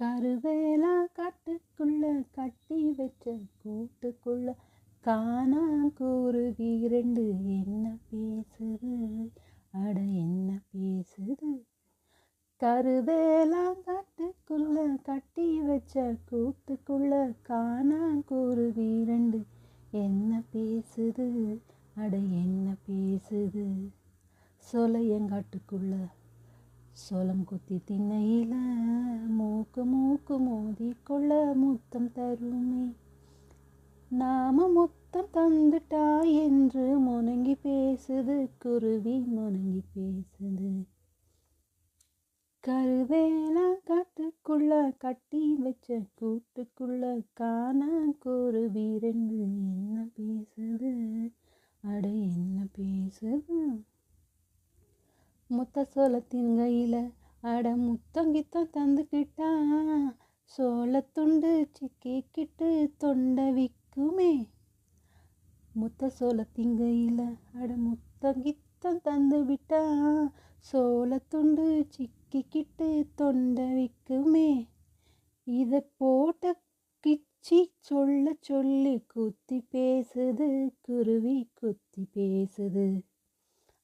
கருவேலா காட்டுக்குள்ள கட்டி வச்ச கூட்டுக்குள்ள காணா குருவி ரெண்டு. என்ன பேசுது? அட என்ன பேசுது? கருவேலா காட்டுக்குள்ள கட்டி வச்ச கூட்டுக்குள்ள காணா குருவி ரெண்டு. என்ன பேசுது? அட என்ன பேசுது? சொலையங்காட்டுக்குள்ள சோளம் குத்தி திண்ணையில நமக்கு மோதிக்கொள்ள முத்தம் தருமே. நாம முத்தம் தந்துட்டா என்று முனங்கி பேசுது குருவி முனங்கி பேசுது. கருவேலா காட்டுக்குள்ள கட்டி வச்ச கூட்டுக்குள்ள காணா குருவி ரெண்டு என்ன பேசுது? அட என்ன பேசுது? முத்த சோளத்தின் கையில அட முத்தங்கித்தம் தந்துக்கிட்டா சோளத்துண்டு சிக்கிக்கிட்டு தொண்டை விற்குமே முத்த சோள திங்கையில் அட முத்தங்கித்தம் தந்து விட்டா சோளத்துண்டு சிக்கிக்கிட்டு தொண்டை விற்குமே இதை போட்ட கிச்சி சொல்ல சொல்லி குத்தி பேசுது குருவி குத்தி பேசுது.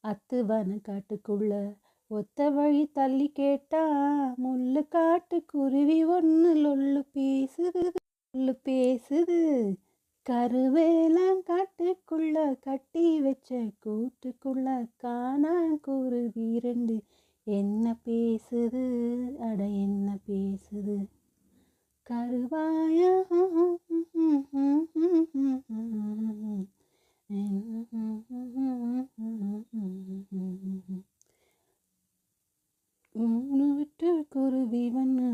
அத்துவன காட்டுக்குள்ள ஒத்த வழி தள்ளி கேட்டா முள்ளு காட்டு குருவி ஒன்று லொல்லு பேசுது லொல்லு பேசுது. கருவேலாங்காட்டுக்குள்ள கட்டி வச்ச கூட்டுக்குள்ள காணா குருவி ரெண்டு. என்ன பேசுது? அட என்ன பேசுது? கருவாயா? விட்டு குருவி வண்ண